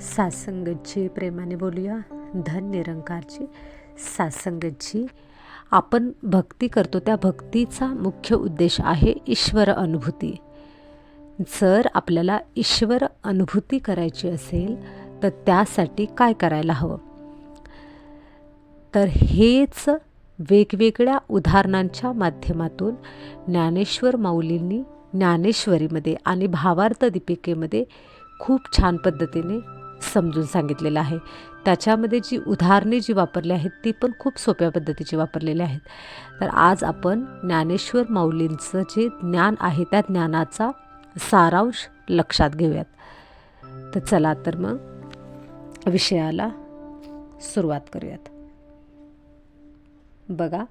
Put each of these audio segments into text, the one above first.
सासंगतची प्रेमाने बोलूया. धन निरंकारची सासंगतची आपण भक्ती करतो त्या भक्तीचा मुख्य उद्देश आहे ईश्वर अनुभूती. जर आपल्याला ईश्वर अनुभूती करायची असेल तर त्यासाठी काय करायला हवं? तर हेच वेगवेगळ्या उदाहरणांच्या माध्यमातून ज्ञानेश्वर माऊलींनी ज्ञानेश्वरीमध्ये आणि भावार्थ दीपिकेमध्ये खूप छान पद्धतीने समजून सांगितलेलं आहे. त्याच्यामध्ये जी उदाहरणे जी वापरली आहेत ती पण खूप सोप्या पद्धतीची वापरलेली आहेत. तर आज आपण ज्ञानेश्वर माऊलींचं जे ज्ञान आहे त्या ज्ञानाचा सारांश लक्षात घेऊयात. तर चला तर मग विषयाला सुरुवात करूयात. बघा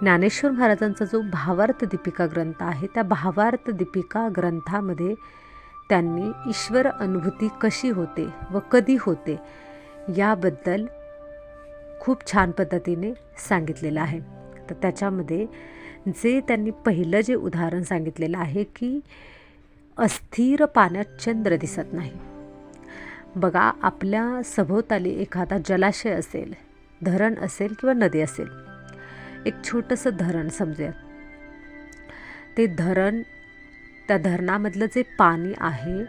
ज्ञानेश्वर महाराजांचा जो भावार्थ दीपिका ग्रंथ आहे त्या भावार्थ दीपिका ग्रंथामध्ये त्यांनी ईश्वर अनुभूती कशी होते व कधी होते याबद्दल खूप छान पद्धतीने सांगितलेलं आहे. तर त्याच्यामध्ये जे त्यांनी पहिलं जे उदाहरण सांगितलेलं आहे की अस्थिर पाण्यात चंद्र दिसत नाही. बघा आपल्या सभोवताली एखादा जलाशय असेल धरण असेल किंवा नदी असेल एक छोटंसं धरण समजूया ते धरण त्या धरणामधलं जे पाणी आहे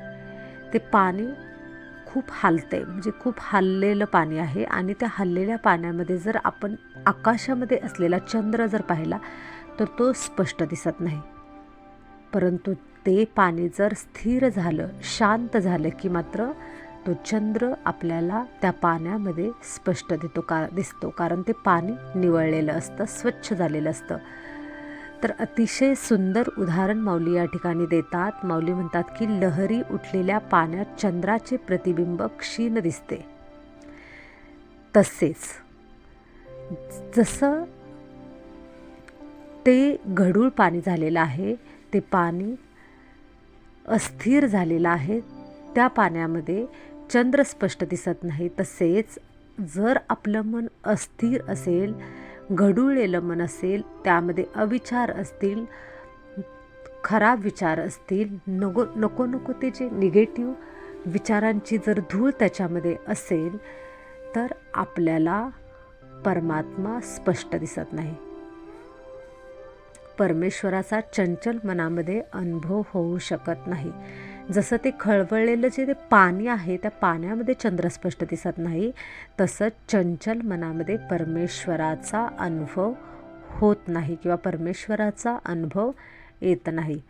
ते पाणी खूप हलतंय. म्हणजे खूप हललेलं पाणी आहे आणि त्या हललेल्या पाण्यामध्ये जर आपण आकाशामध्ये असलेला चंद्र जर पाहिला तर तो स्पष्ट दिसत नाही. परंतु ते पाणी जर स्थिर झालं शांत झालं की मात्र तो चंद्र आपल्याला त्या पाण्यामध्ये स्पष्ट देतो का दिसतो. कारण ते पाणी निवळलेलं असतं स्वच्छ झालेलं असतं. तर अतिशय सुंदर उदाहरण माऊली या ठिकाणी देतात. माऊली म्हणतात की लहरी उठलेल्या पाण्यात चंद्राचे प्रतिबिंब क्षीण दिसते. तसेच जसं ते गढूळ पाणी झालेलं आहे ते पाणी अस्थिर झालेलं आहे त्या पाण्यामध्ये चंद्र स्पष्ट दिसत नाही. तसेच जर आपलं मन अस्थिर असेल घडुळलेलं मन असेल त्यामध्ये अविचार असतील खराब विचार असतील नको नको नको ते जे निगेटिव्ह विचारांची जर धूळ त्याच्यामध्ये असेल तर आपल्याला परमात्मा स्पष्ट दिसत नाही. परमेश्वराचा चंचल मनामध्ये अनुभव होऊ शकत नाही. जसं ते खळवळलेलं जे ते पाणी आहे त्या पाण्यामध्ये चंद्र स्पष्ट दिसत नाही तसं चंचल मनामध्ये परमेश्वराचा अनुभव होत नाही किंवा परमेश्वराचा अनुभव येत नाही.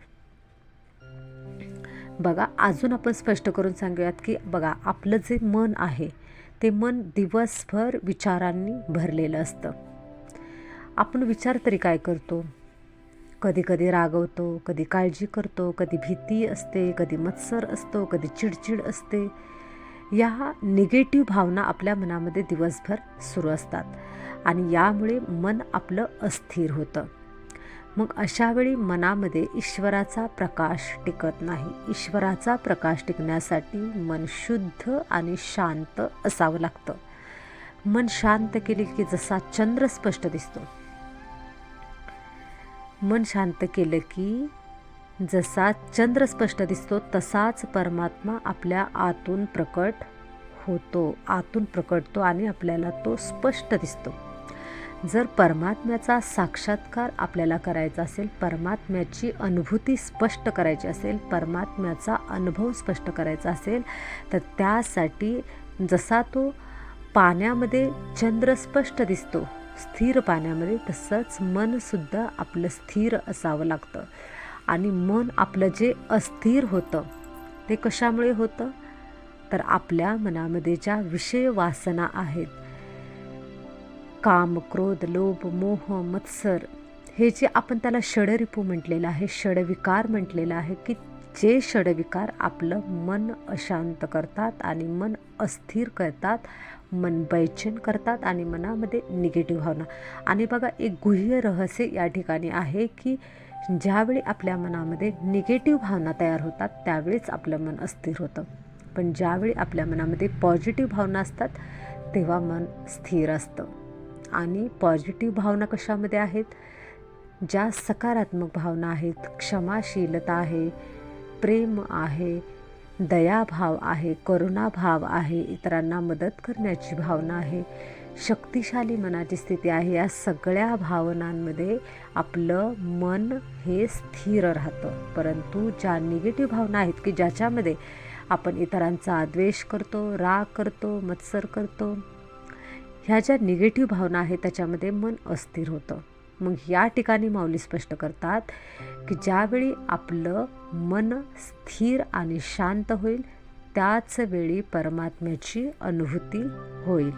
बघा अजून आपण स्पष्ट करून सांगूयात की बघा आपलं जे मन आहे ते मन दिवसभर विचारांनी भरलेलं असतं. आपण विचार तरी काय करतो? कधी कधी रागवतो कधी काळजी करतो कधी भीती असते कधी मत्सर असतो कधी चिडचिड असते. या निगेटिव्ह भावना आपल्या मनामध्ये दिवसभर सुरू असतात आणि यामुळे मन आपलं अस्थिर होतं. मग अशावेळी मनामध्ये ईश्वराचा प्रकाश टिकत नाही. ईश्वराचा प्रकाश टिकण्यासाठी मन शुद्ध आणि शांत असावं लागतं. मन शांत केले की जसा चंद्र स्पष्ट दिसतो. मन शांत केलं की जसा चंद्र स्पष्ट दिसतो तसाच परमात्मा आपल्या आतून प्रकट होतो आतून प्रकटतो आणि आपल्याला तो स्पष्ट दिसतो. जर परमात्म्याचा साक्षात्कार आपल्याला करायचा असेल परमात्म्याची अनुभूती स्पष्ट करायची असेल परमात्म्याचा अनुभव स्पष्ट करायचा असेल तर त्यासाठी जसा तो पाण्यामध्ये चंद्र स्पष्ट दिसतो स्थिर पाण्यामध्ये तसंच मनसुद्धा आपलं स्थिर असावं लागतं. आणि मन आपलं जे अस्थिर होतं ते कशामुळे होतं? तर आपल्या मनामध्ये ज्या विषय वासना आहेत काम क्रोध लोभ मोह मत्सर हे जे आपण त्याला षडरिपू म्हटलेलं आहे षडविकार म्हटलेलं आहे की जे षडविकार आपलं मन अशांत करतात आणि मन अस्थिर करतात मन बैचन करतात आणि मनामध्ये निगेटिव्ह भावना. आणि बघा एक गुह्य रहस्य या ठिकाणी आहे की ज्यावेळी आपल्या मनामध्ये निगेटिव्ह भावना तयार होतात त्यावेळीच आपलं मन अस्थिर होतं. पण ज्यावेळी आपल्या मनामध्ये पॉझिटिव्ह भावना असतात तेव्हा मन स्थिर असतं. आणि पॉझिटिव्ह भावना कशामध्ये आहेत? ज्या सकारात्मक भावना आहेत क्षमाशीलता आहे प्रेम आहे दयाभाव आहे करुणाभाव आहे इतरांना मदत करण्याची भावना आहे. शक्तिशाली मनाची स्थिती आहे. या सगळ्या भावनांमध्ये आपलं मन हे स्थिर राहतं. परंतु ज्या निगेटिव्ह भावना आहेत की ज्याच्यामध्ये आपण इतरांचा द्वेष करतो राग करतो मत्सर करतो ह्या ज्या निगेटिव्ह भावना आहेत त्याच्यामध्ये मन अस्थिर होतं. मग या ठिकाणी माऊली स्पष्ट करतात की ज्यावेळी आपलं मन स्थिर आणि शांत होईल त्याच वेळी परमात्म्याची अनुभूती होईल.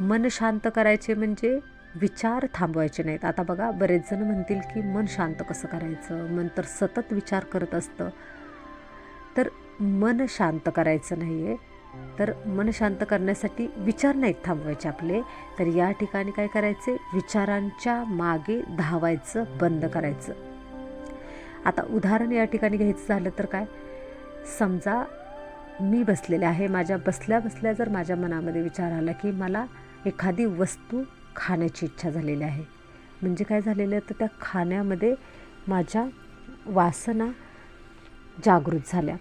मन शांत करायचे म्हणजे विचार थांबवायचे नाहीत. आता बघा बरेच जण म्हणतील की मन शांत कसं करायचं? मन तर सतत विचार करत असतं. तर मन शांत करायचं नाही आहे तर मन शांत करण्यासाठी विचार नाहीत थांबवायचे आपले. तर या ठिकाणी काय करायचे? विचारांच्या मागे धावायचं बंद करायचं. आता उदाहरण या ठिकाणी घ्यायचं झालं तर काय? समजा मी बसलेले आहे माझ्या बसल्या बसल्या जर माझ्या मनामध्ये विचार आला की मला एखादी वस्तू खाण्याची इच्छा झालेली आहे. म्हणजे काय झालेलं आहे? तर त्या खाण्यामध्ये माझ्या वासना जागृत झाल्या.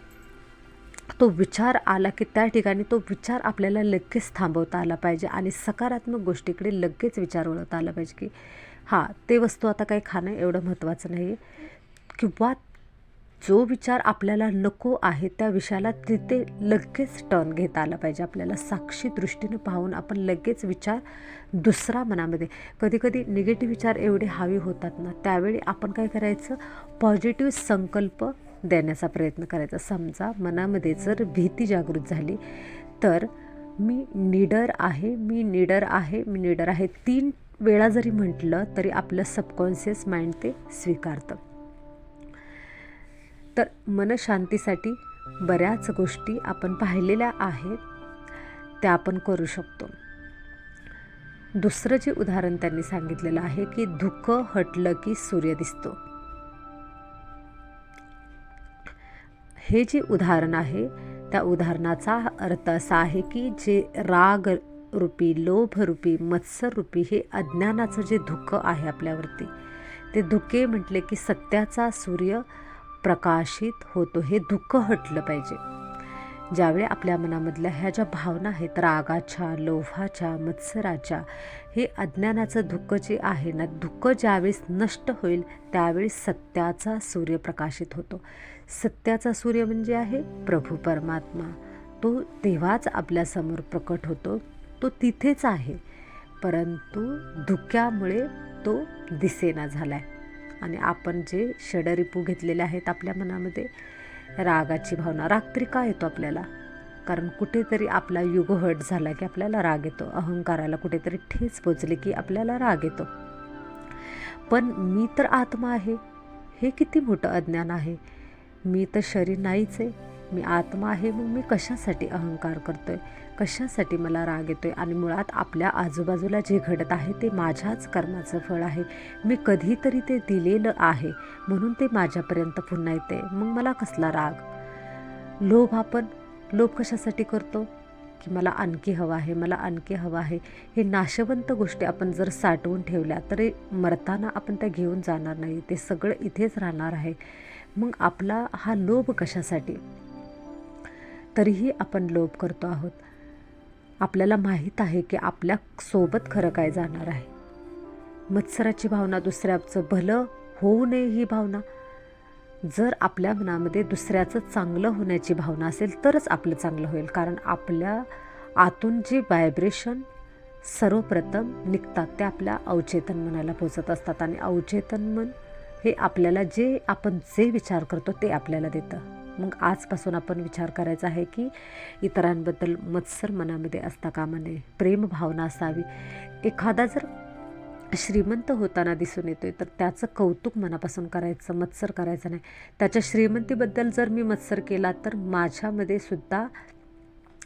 तो विचार आला की त्या ठिकाणी तो विचार आपल्याला लगेच थांबवता आला पाहिजे आणि सकारात्मक गोष्टीकडे लगेच विचार वळवता आला पाहिजे की हां ते वस्तू आता काही खाणं एवढं महत्त्वाचं नाही आहे किंवा जो विचार आपल्याला नको आहे त्या विषयाला तिथे लगेच टर्न घेता आला पाहिजे. आपल्याला साक्षी दृष्टीनं पाहून आपण लगेच विचार दुसरा मनामध्ये कधीकधी निगेटिव्ह विचार एवढे हावी होतात ना त्यावेळी आपण काय करायचं? पॉझिटिव्ह संकल्प देण्याचा प्रयत्न करायचा. समजा मनामध्ये जर भीती जागृत झाली तर मी निडर आहे मी निडर आहे मी निडर आहे. तीन वेळा जरी म्हटलं तरी आपलं सबकॉन्शियस माइंड ते स्वीकारतं. तर मनशांतीसाठी बऱ्याच गोष्टी आपण पाहिलेल्या आहेत त्या आपण करू शकतो. दुसरं जे उदाहरण त्यांनी सांगितलेलं आहे की धुकं हटलं की सूर्य दिसतो. हे जे उदाहरण आहे त्या उदाहरणाचा अर्थ असा आहे की जे राग रूपी लोभरूपी मत्सररूपी हे अज्ञानाचं जे धुकं आहे आपल्यावरती ते धुके म्हटले की सत्याचा सूर्य प्रकाशित होतो. हे दुःख हटलं पाहिजे. ज्यावेळी आपल्या मनामधल्या ह्या ज्या भावना आहेत रागाच्या लोभाच्या मत्सराच्या हे अज्ञानाचं दुःख जे आहे ना दुःख ज्यावेळेस नष्ट होईल त्यावेळी सत्याचा सूर्य प्रकाशित होतो. सत्याचा सूर्य म्हणजे आहे प्रभू परमात्मा. तो तेव्हाच आपल्यासमोर प्रकट होतो तो तिथेच आहे. परंतु धुक्यामुळे तो दिसेना झाला आहे आणि आपण जे षडरिपू घेतलेले आहेत आपल्या मनामध्ये रागाची भावना. राग तरी का येतो आपल्याला? कारण कुठेतरी आपला युगहट झाला की आपल्याला राग येतो. अहंकाराला कुठेतरी ठेच पोचले की आपल्याला राग येतो. पण मी तर आत्मा आहे. हे किती मोठं अज्ञान आहे. मी तर शरीर नाहीच आहे. मी आत्मा आहे मग मी कशासाठी अहंकार करतो आहे कशासाठी मला राग येतो आहे आणि मुळात आपल्या आजूबाजूला जे घडत आहे ते माझ्याच कर्माचं फळ आहे. मी कधीतरी ते दिलेलं आहे म्हणून ते माझ्यापर्यंत पुन्हा येते मग मला कसला राग? लोभ आपण? लोभ कशासाठी करतो? की मला आणखी हवं आहे मला आणखी हवं आहे. हे नाशवंत गोष्टी आपण जर साठवून ठेवल्या तरी मरताना आपण त्या घेऊन जाणार नाही. ते सगळं इथेच राहणार आहे. मग आपला हा लोभ कशासाठी? तरीही आपण लोभ करतो आहोत. आपल्याला माहीत आहे की आपल्यासोबत खरं काय जाणार आहे. मत्सराची भावना दुसऱ्याचं भलं होऊ नये ही भावना. जर आपल्या मनामध्ये दुसऱ्याचं चांगलं होण्याची भावना असेल तरच आपलं चांगलं होईल. कारण आपल्या आतून जे व्हायब्रेशन सर्वप्रथम निघतात ते आपल्या अवचेतन मनाला पोचत असतात. आणि अवचेतन मन हे आपल्याला जे आपण जे विचार करतो ते आपल्याला देतं. मग आजपासून आपण विचार करायचा आहे की इतरांबद्दल मत्सर मनामध्ये असता कामा नये. प्रेमभावना असावी. एखादा जर श्रीमंत होताना दिसून येतोय तर त्याचं कौतुक मनापासून करायचं मत्सर करायचं नाही. त्याच्या श्रीमंतीबद्दल जर मी मत्सर केला तर माझ्यामध्ये सुद्धा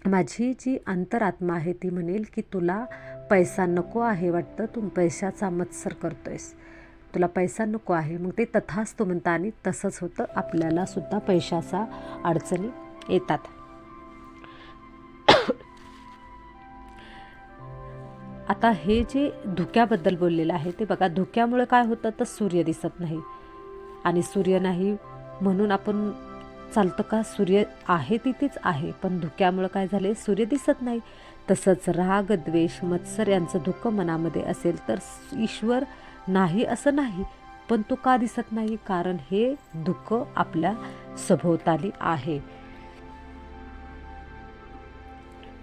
माझी जी अंतरात्मा आहे ती म्हणेल की तुला पैसा नको आहे वाटतं तू पैशाचा मत्सर करतोयस. तुला पैसा नको आहे. मग ते तथाच तो म्हणता आणि तसंच होतं. आपल्याला सुद्धा पैशाचा अडचणी येतात. आता हे जे धुक्याबद्दल बोललेलं आहे ते बघा धुक्यामुळे काय होतं तर सूर्य दिसत नाही. आणि सूर्य नाही म्हणून आपण चालतं का? सूर्य आहे तिथेच आहे पण धुक्यामुळं काय झाले सूर्य दिसत नाही. तसंच राग द्वेष मत्सर यांचं धुकं मनामध्ये असेल तर ईश्वर नाही असं नाही पण तो का दिसत नाही? कारण हे दुःख आपल्या सभोवताली आहे.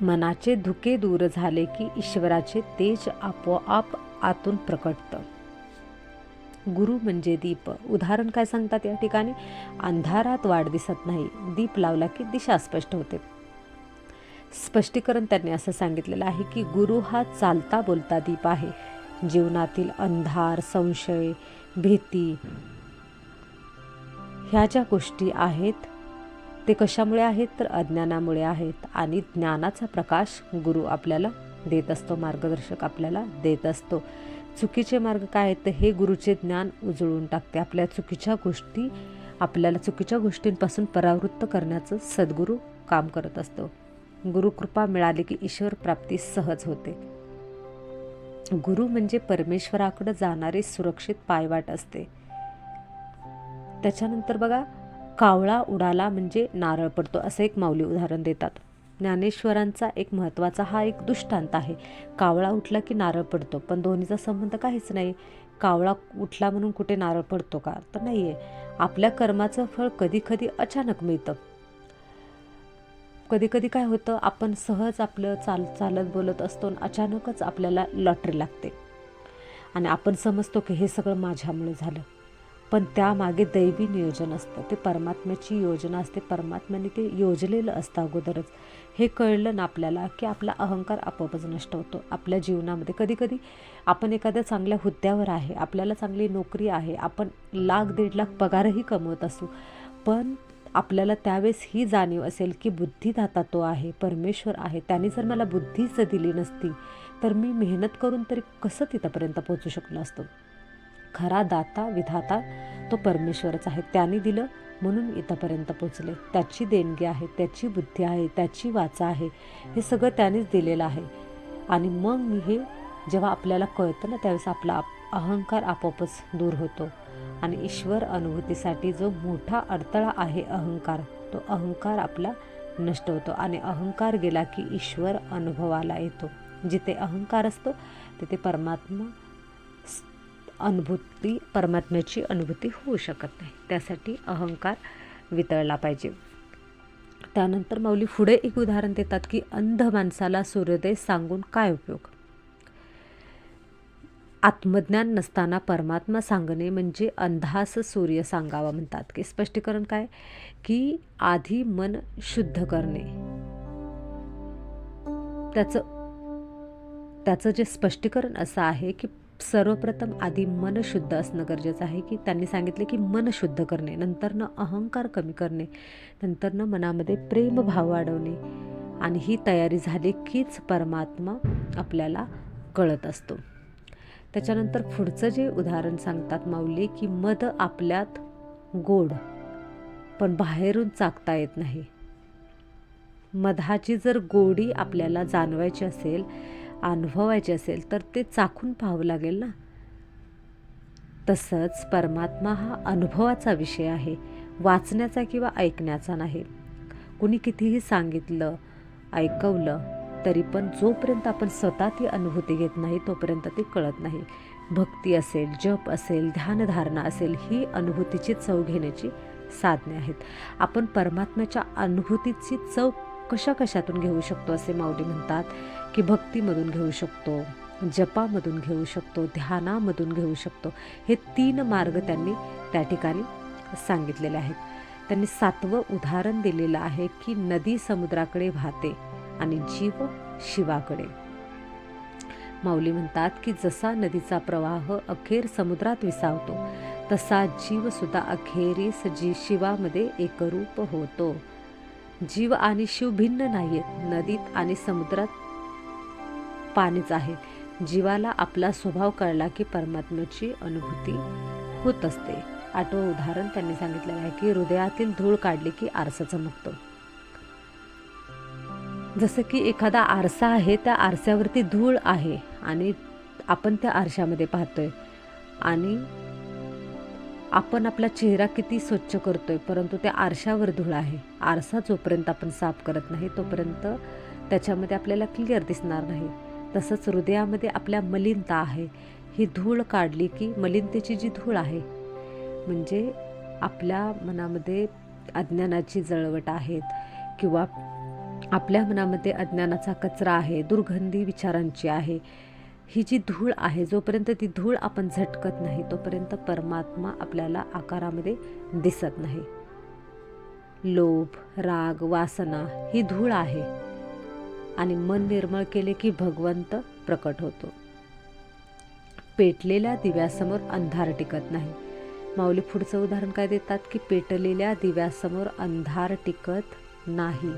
मनाचे धुके दूर झाले की ईश्वराचे तेज आपोआप आतून प्रकटतं. गुरु म्हणजे दीप. उदाहरण काय सांगतात या ठिकाणी? अंधारात वाढ दिसत नाही. दीप लावला की दिशा स्पष्ट होते. स्पष्टीकरण त्यांनी असं सांगितलेलं आहे की गुरु हा चालता बोलता दीप आहे. जीवनातील अंधार संशय भीती ह्या ज्या गोष्टी आहेत. ते कशामुळे आहेत? तर अज्ञानामुळे आहेत आणि ज्ञानाचा प्रकाश गुरु आपल्याला देत असतो मार्गदर्शक आपल्याला देत असतो. चुकीचे मार्ग काय आहेत? तर हे गुरुचे ज्ञान उजळून टाकते. आपल्या चुकीच्या गोष्टी आपल्याला चुकीच्या गोष्टींपासून परावृत्त करण्याचं सद्गुरू काम करत असतो. गुरुकृपा मिळाली की ईश्वर प्राप्ती सहज होते. गुरु म्हणजे परमेश्वराकडे जाणारी सुरक्षित पायवाट असते. त्याच्यानंतर बघा कावळा उडाला म्हणजे नारळ पडतो असं एक माऊली उदाहरण देतात. ज्ञानेश्वरांचा एक महत्त्वाचा हा एक दृष्टांत आहे. कावळा उठला की नारळ पडतो पण दोन्हीचा संबंध काहीच नाही. कावळा उठला म्हणून कुठे नारळ पडतो का? तर नाही आहे आपल्या कर्माचं फळ कधी कधी अचानक मिळतं. कधी कधी काय होतं आपण सहज आपलं चाल चालत बोलत असतो आणि अचानकच आपल्याला लॉटरी लागते. आणि आपण समजतो की हे सगळं माझ्यामुळे झालं. पण त्यामागे दैवी नियोजन असतं. ते परमात्म्याची योजना असते. परमात्म्याने ते योजलेलं असतं अगोदरच. हे कळलं ना आपल्याला की आपला अहंकार आपोआपच नष्ट होतो. आपल्या जीवनामध्ये कधीकधी आपण एखाद्या चांगल्या हुद्द्यावर आहे आपल्याला चांगली नोकरी आहे आपण लाख दीड लाख पगारही कमवत असू. पण आपल्याला त्यावेळेस ही जाणीव असेल की बुद्धिदाता तो आहे परमेश्वर आहे. त्याने जर मला बुद्धीच दिली नसती तर मी मेहनत करून तरी कसं तिथंपर्यंत पोचू शकलो असतो? खरा दाता विधाता तो परमेश्वरच आहे. त्याने दिलं म्हणून इथंपर्यंत पोचले त्याची देणगी आहे त्याची बुद्धी आहे त्याची वाचा आहे हे सगळं त्यानेच दिलेलं आहे. आणि मग मी हे जेव्हा आपल्याला कळतं ना त्यावेळेस आपला अहंकार आपोआपच दूर होतो. आणि ईश्वर अनुभूतीसाठी जो मोठा अडथळा आहे अहंकार तो अहंकार आपला नष्ट होतो आणि अहंकार गेला की ईश्वर अनुभवाला येतो. जिथे अहंकार असतो तिथे परमात्मा अनुभूती परमात्म्याची अनुभूती होऊ शकत नाही. त्यासाठी अहंकार वितळला पाहिजे. त्यानंतर माऊली पुढे एक उदाहरण देतात की अंध माणसाला सूर्योदय सांगून काय उपयोग? आत्मज्ञान नसताना परमात्मा सांगणे म्हणजे अंधास सूर्य सांगावा म्हणतात. की स्पष्टीकरण काय? की आधी मन शुद्ध करणे. त्याचं त्याचं जे स्पष्टीकरण असं आहे की सर्वप्रथम आधी मन शुद्ध असणं गरजेचं आहे की त्यांनी सांगितले की मन शुद्ध करणे नंतरनं अहंकार कमी करणे नंतरनं मनामध्ये प्रेमभाव वाढवणे आणि ही तयारी झाली कीच परमात्मा आपल्याला कळत असतो. त्याच्यानंतर पुढचं जे उदाहरण सांगतात माऊली की मद आपल्यात गोड पण बाहेरून चाकता येत नाही. मधाची जर गोडी आपल्याला जाणवायची असेल अनुभवायची असेल तर ते चाखून पाहावं लागेल ना? तसंच परमात्मा हा अनुभवाचा विषय आहे वाचण्याचा किंवा ऐकण्याचा नाही. कुणी कितीही सांगितलं ऐकवलं तरी पण जोपर्यंत आपण स्वतः ती अनुभूती घेत नाही तोपर्यंत ती कळत नाही. भक्ती असेल जप असेल ध्यानधारणा असेल ही अनुभूतीची चव घेण्याची साधने आहेत. आपण परमात्म्याच्या अनुभूतीची चव कशा कशातून घेऊ शकतो असे माऊली म्हणतात की भक्तीमधून घेऊ शकतो जपामधून घेऊ शकतो ध्यानामधून घेऊ शकतो. हे तीन मार्ग त्यांनी त्या ठिकाणी सांगितलेले आहेत. त्यांनी सातवं उदाहरण दिलेलं आहे की नदी समुद्राकडे वाहते. आणि जीव शिवाकडे. माऊली म्हणतात की जसा नदीचा प्रवाह अखेर समुद्रात विसावतो तसा जीव सुद्धा अखेरीस जी शिवामध्ये एकरूप होतो. जीव आणि शिव भिन्न नाहीत नदीत आणि समुद्रात पाणीच आहे. जीवाला आपला स्वभाव कळला की परमात्म्याची अनुभूती होत असते. आठवं उदाहरण त्यांनी सांगितलेलं आहे की हृदयातील धूळ काढली की आरसा चमकतो जसं की एखादा आरसा आहे त्या आरशावरती धूळ आहे आणि आपण त्या आरशामध्ये पाहतोय. आणि आपण आपला चेहरा किती स्वच्छ करतोय परंतु त्या आरशावर धूळ आहे. आरसा जोपर्यंत आपण साफ करत नाही तोपर्यंत त्याच्यामध्ये आपल्याला क्लिअर दिसणार नाही. तसंच हृदयामध्ये आपल्या मलिनता आहे. ही धूळ काढली की मलिनतेची जी धूळ आहे म्हणजे आपल्या मनामध्ये अज्ञानाची जळवट आहेत किंवा आपल्या मनामध्ये अज्ञानाचा कचरा आहे दुर्गंधी विचारांची आहे. ही जी धूळ आहे जोपर्यंत ती धूळ आपण झटकत नाही तोपर्यंत परमात्मा आपल्याला आकारामध्ये दिसत नाही. लोभ राग वासना ही धूळ आहे. आणि मन निर्मळ केले की भगवंत प्रकट होतो. पेटलेल्या दिव्यासमोर अंधार टिकत नाही. माऊली पुढचं उदाहरण काय देतात? की पेटलेल्या दिव्यासमोर अंधार टिकत नाही.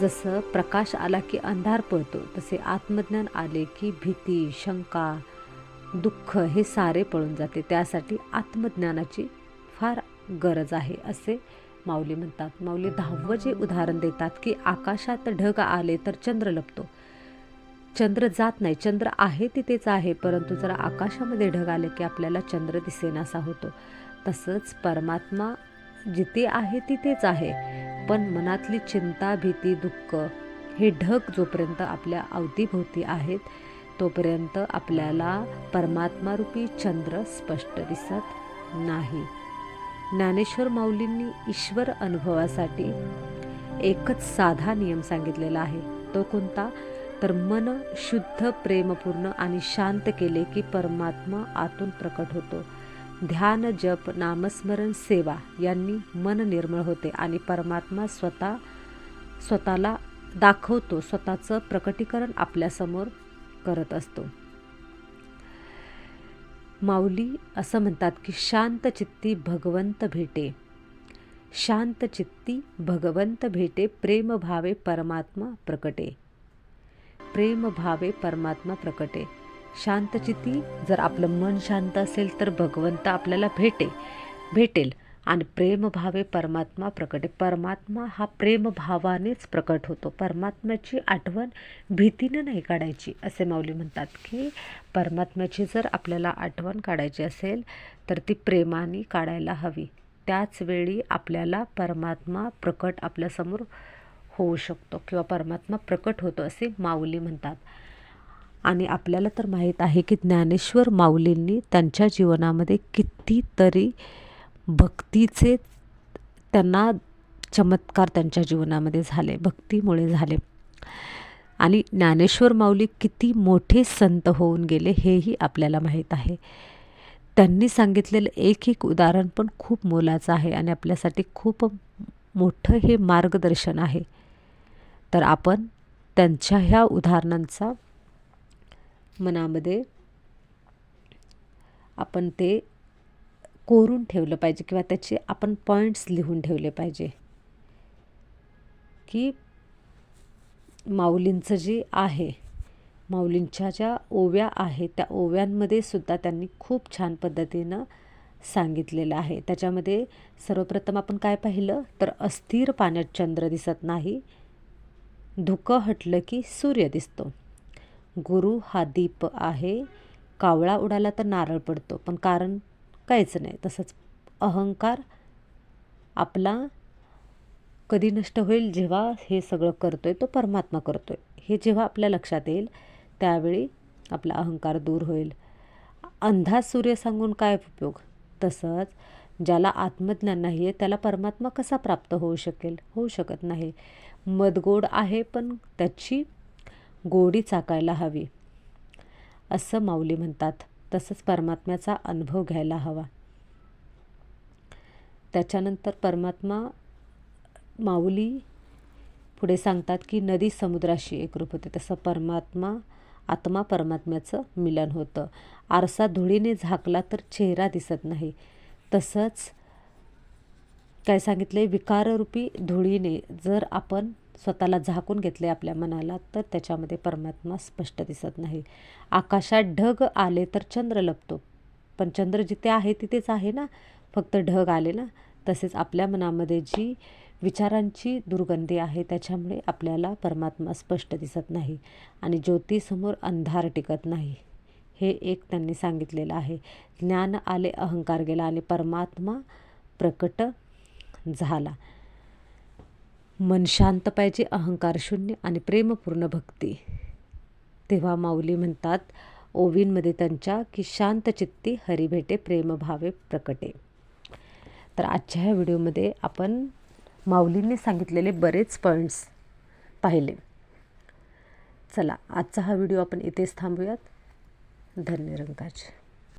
जसं प्रकाश आला की अंधार पळतो तसे आत्मज्ञान आले की भीती शंका दुःख हे सारे पळून जाते. त्यासाठी आत्मज्ञानाची फार गरज आहे असे माऊली म्हणतात. माऊली दहावं जे उदाहरण देतात की आकाशात ढग आले तर चंद्र लपतो. चंद्र जात नाही. चंद्र आहे तिथेच आहे परंतु जर आकाशामध्ये ढग आले की आपल्याला चंद्र दिसेनासा होतो. तसंच परमात्मा जिथे आहे तिथेच आहे. पण मनातली चिंता भीती दुःख हे ढग जोपर्यंत आपल्या अवतीभोवती आहेत तोपर्यंत आपल्याला परमात्मारूपी चंद्र स्पष्ट दिसत नाही. ज्ञानेश्वर माऊलींनी ईश्वर अनुभवासाठी एकच साधा नियम सांगितलेला आहे. तो कोणता? तर मन शुद्ध प्रेमपूर्ण आणि शांत केले की परमात्मा आतून प्रकट होतो. ध्यान जप नामस्मरण सेवा यांनी मन निर्मळ होते आणि परमात्मा स्वतः स्वतःला दाखवतो स्वतःचं प्रकटीकरण आपल्यासमोर करत असतो. माऊली असं म्हणतात की शांत चित्ती भगवंत भेटे. शांत चित्ती भगवंत भेटे. प्रेम भावे परमात्मा प्रकटे. प्रेम भावे परमात्मा प्रकटे. शांतचिती जर आपलं मन शांत असेल तर भगवंत आपल्याला भेटे भेटेल. आणि प्रेमभावे परमात्मा प्रकटे परमात्मा हा प्रेमभावानेच प्रकट होतो. परमात्म्याची आठवण भीतीनं नाही काढायची असे माऊली म्हणतात की परमात्म्याची जर आपल्याला आठवण काढायची असेल तर ती प्रेमाने काढायला हवी. त्याचवेळी आपल्याला परमात्मा प्रकट आपल्यासमोर होऊ शकतो किंवा परमात्मा प्रकट होतो असे माऊली म्हणतात. आणि आपल्याला तर माहीत आहे की ज्ञानेश्वर माऊलींनी त्यांच्या जीवनामध्ये कितीतरी भक्तीचे त्यांना चमत्कार त्यांच्या जीवनामध्ये झाले भक्तीमुळे झाले. आणि ज्ञानेश्वर माऊली किती मोठे संत होऊन गेले हेही आपल्याला माहीत आहे. त्यांनी सांगितलेलं एक एक उदाहरण पण खूप मोलाचं आहे आणि आपल्यासाठी खूप मोठं हे मार्गदर्शन आहे. तर आपण त्यांच्या ह्या उदाहरणांचा मनामध्ये आपण ते कोरून ठेवलं पाहिजे किंवा त्याचे आपण पॉईंट्स लिहून ठेवले पाहिजे. की माऊलींचं जे आहे माऊलींच्या ज्या ओव्या आहेत त्या ओव्यांमध्ये सुद्धा त्यांनी खूप छान पद्धतीनं सांगितलेलं आहे. त्याच्यामध्ये सर्वप्रथम आपण काय पाहिलं? तर अस्थिर पाण्यात चंद्र दिसत नाही. धुकं हटलं की सूर्य दिसतो. गुरु हा दीप आहे. कावळा उडाला तर नारळ पडतो पण कारण काहीच नाही. तसंच अहंकार आपला कधी नष्ट होईल जेव्हा हे सगळं करतो आहे तो परमात्मा करतो आहे हे जेव्हा आपल्या लक्षात येईल त्यावेळी आपला अहंकार दूर होईल. अंधास सूर्य सांगून काय उपयोग? तसंच ज्याला आत्मज्ञान नाही आहे त्याला परमात्मा कसा प्राप्त होऊ शकेल? होऊ शकत नाही. मदगोड आहे पण त्याची गोडी चाकायला हवी. असं माऊली म्हणतात. तसंच परमात्म्याचा अनुभव घ्यायला हवा. त्याच्यानंतर परमात्मा माऊली पुढे सांगतात की नदी समुद्राशी एकरूप होते. तसं परमात्मा आत्मा परमात्म्याचं मिलन होतं. आरसा धुळीने झाकला तर चेहरा दिसत नाही. तसंच काय सांगितलं आहे विकाररूपी धुळीने जर आपण स्वतःला झाकून घेतले आपल्या मनाला तर त्याच्यामध्ये परमात्मा स्पष्ट दिसत नाही. आकाशात ढग आले तर चंद्र लपतो. पण चंद्र जिथे आहे तिथेच आहे ना. फक्त ढग आले ना. तसेच आपल्या मनामध्ये जी विचारांची दुर्गंधी आहे त्याच्यामुळे आपल्याला परमात्मा स्पष्ट दिसत नाही आणि ज्योतीसमोर अंधार टिकत नाही. हे एक त्यांनी सांगितलेलं आहे. ज्ञान आले अहंकार गेला आणि परमात्मा प्रकट झाला. मन शांत पाहिजे अहंकार शून्य आणि प्रेमपूर्ण भक्ती. तेव्हा माऊली म्हणतात ओवींमध्ये त्यांच्या की शांत चित्ती हरिभेटे प्रेमभावे प्रकटे. तर आजच्या ह्या व्हिडिओमध्ये आपण माऊलींनी सांगितलेले बरेच पॉईंट्स पाहिले. चला आजचा हा व्हिडिओ आपण इथेच थांबूयात. धन्य रंगाचे